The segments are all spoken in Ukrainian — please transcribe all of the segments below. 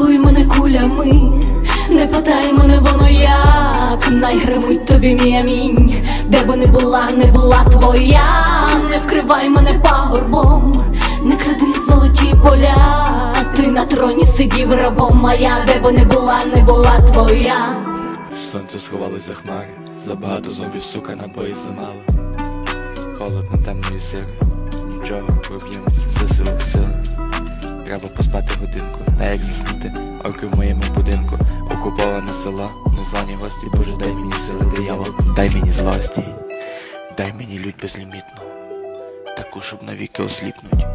цілуй мене кулями, не питай мене воно як, най гримить тобі мій амінь, де би не була, не була твоя, не вкривай мене пагорбом, не кради золоті поля, ти на троні сидів рабом моя, де би не була, не була твоя. Сонце сховалось за хмари, забагато зомбів, сука, набоїв замало. Холодно, темно і сиро, нічого, проб'ємось, ЗСУ сила. Треба поспати годинку, та як заснути, орки в моєму будинку, окуповане село, незвані гості, Боже, дай мені сили, диявол, дай мені злості, дай мені лють безлімітну, таку, щоб навіки осліпнуть.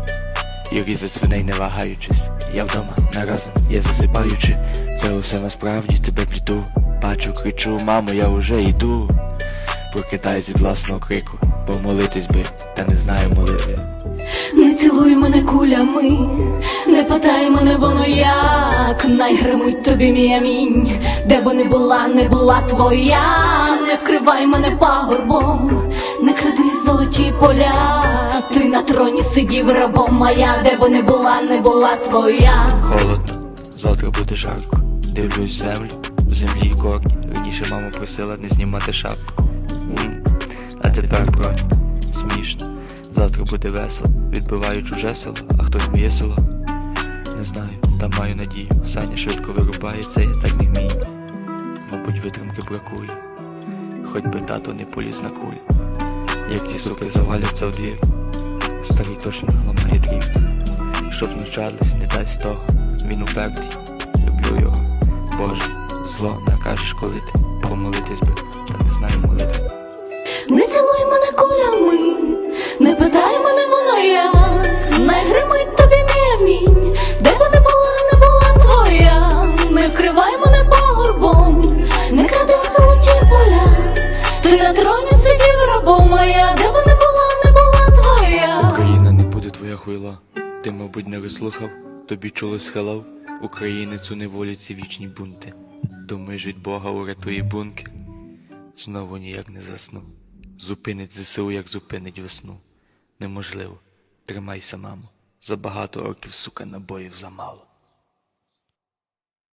І різать свиней не вагаючись. Я вдома, не разом, я засипаючи. Це усе насправді тебе пліту. Бачу, кричу, мамо, я уже йду. Прокидаюсь від власного крику, помолитись би, та не знаю молитви. Не питай мене воно як, най гримить тобі мій амінь, де би не була, не була твоя, не вкривай мене пагорбом, не кради золоті поля, ти на троні сидів рабом моя, де би не була, не була твоя. Холодно, завтра буде жарко. Дивлюсь землю, в землі корні. Раніше мама просила не знімати шапку. М, А тепер бронь, смішно. Завтра буде весело. Відбиваю чуже село, а хтось моє село. Знаю, та маю надію. Саня швидко вирубається, я так не вмію. Мабуть, витримки бракує. Хоч би тато не поліз на кулі. Як ті суки заваляться в двір. Старий точно ламає дрів. Щоб навчались, не дасть того. Він упертий, люблю його. Боже, зло накажеш коли ти помолитись би, та не знаю молитви. Не цілуй мене кулями, хуйла. Ти, мабуть, не вислухав, тобі чули схилав. Українець у неволі ці вічні бунти. Думаєш жить Бога урятує бункер. Знову ніяк не засну. Зупинить ЗСУ, як зупинить весну. Неможливо. Тримайся, мамо. Забагато років, сука, набоїв замало.